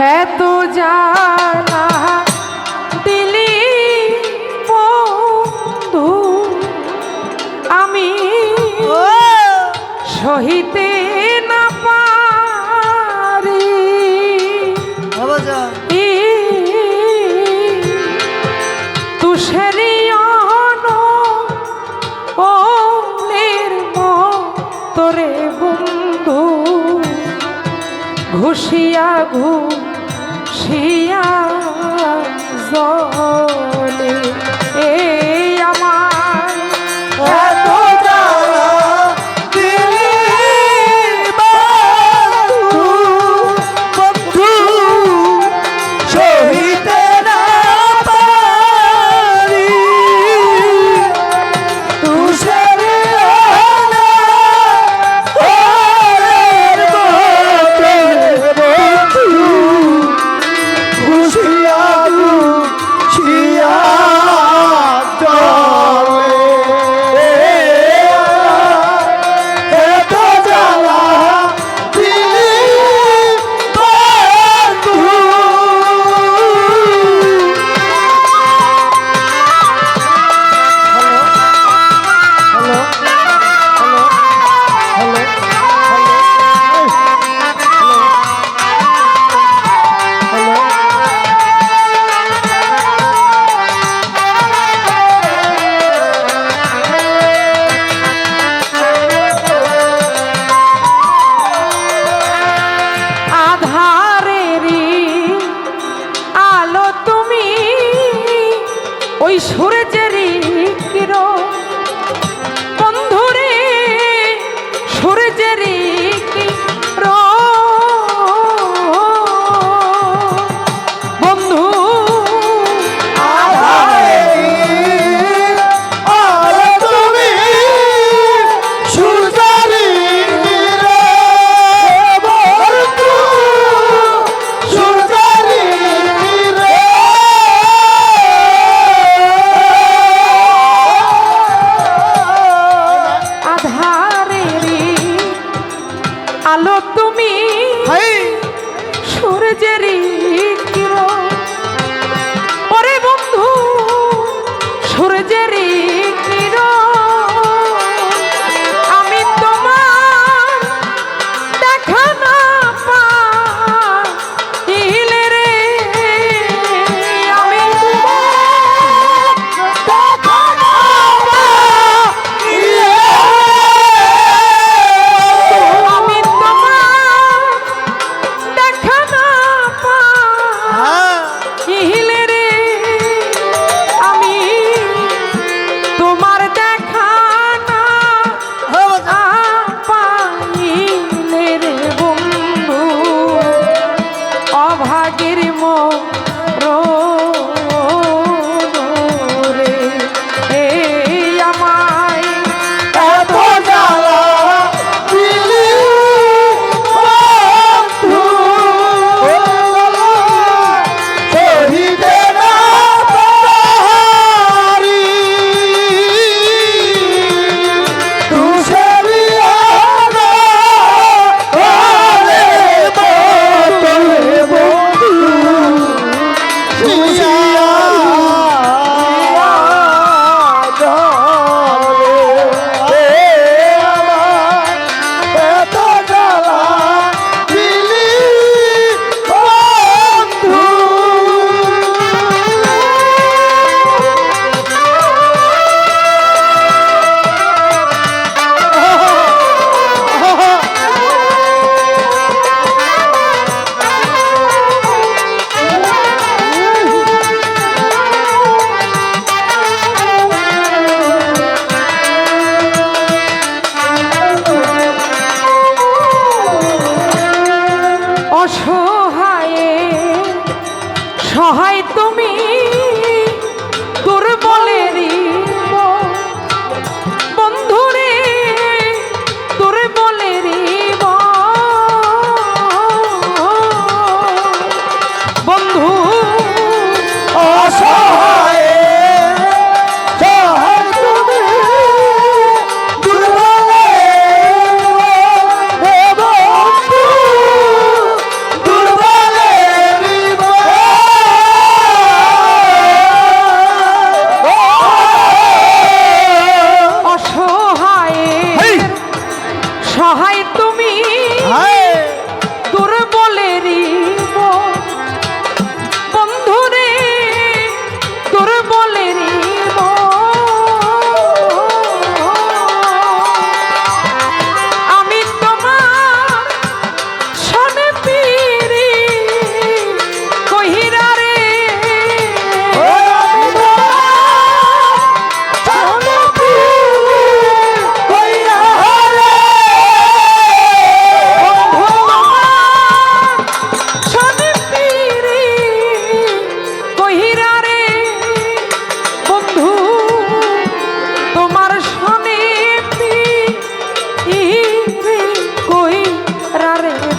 এত জানা দিলি বন্ধু আমি সহিতে না পারি। তুষেরিয়ন ও তোরে বন্ধু ঘুষিয়া ঘুষিয়া জলে এই surgery.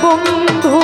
বন্ধু।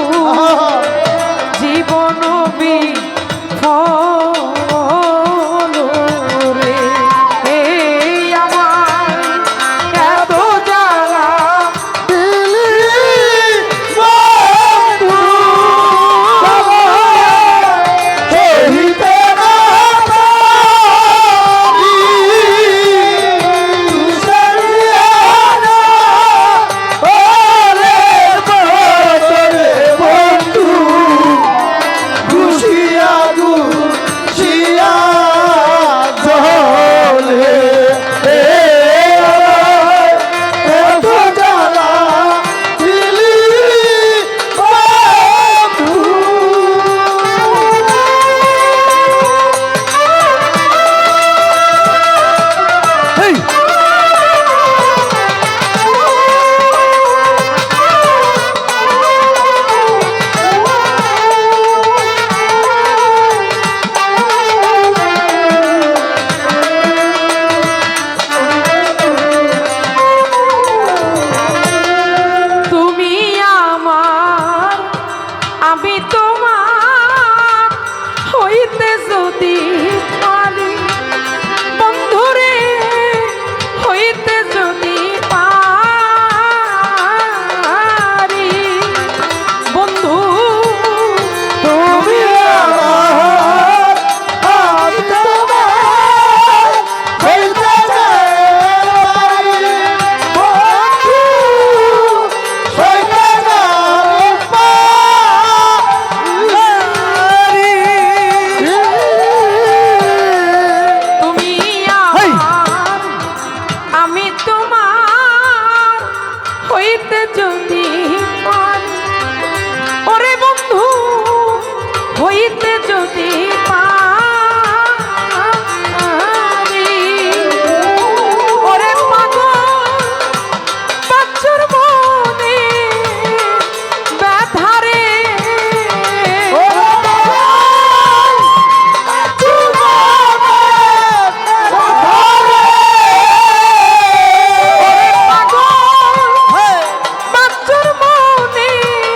papito.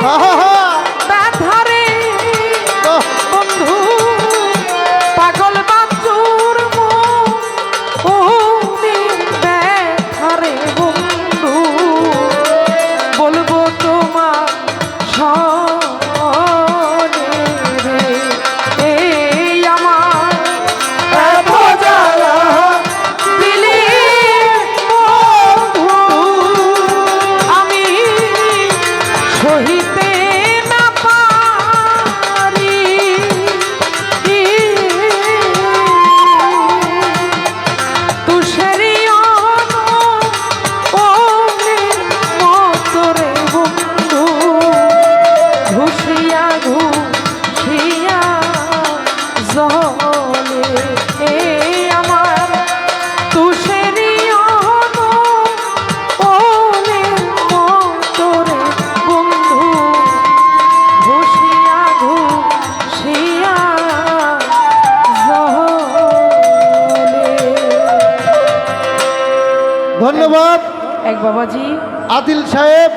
হা হা হা এক বাবাজি। আদিল সাহেব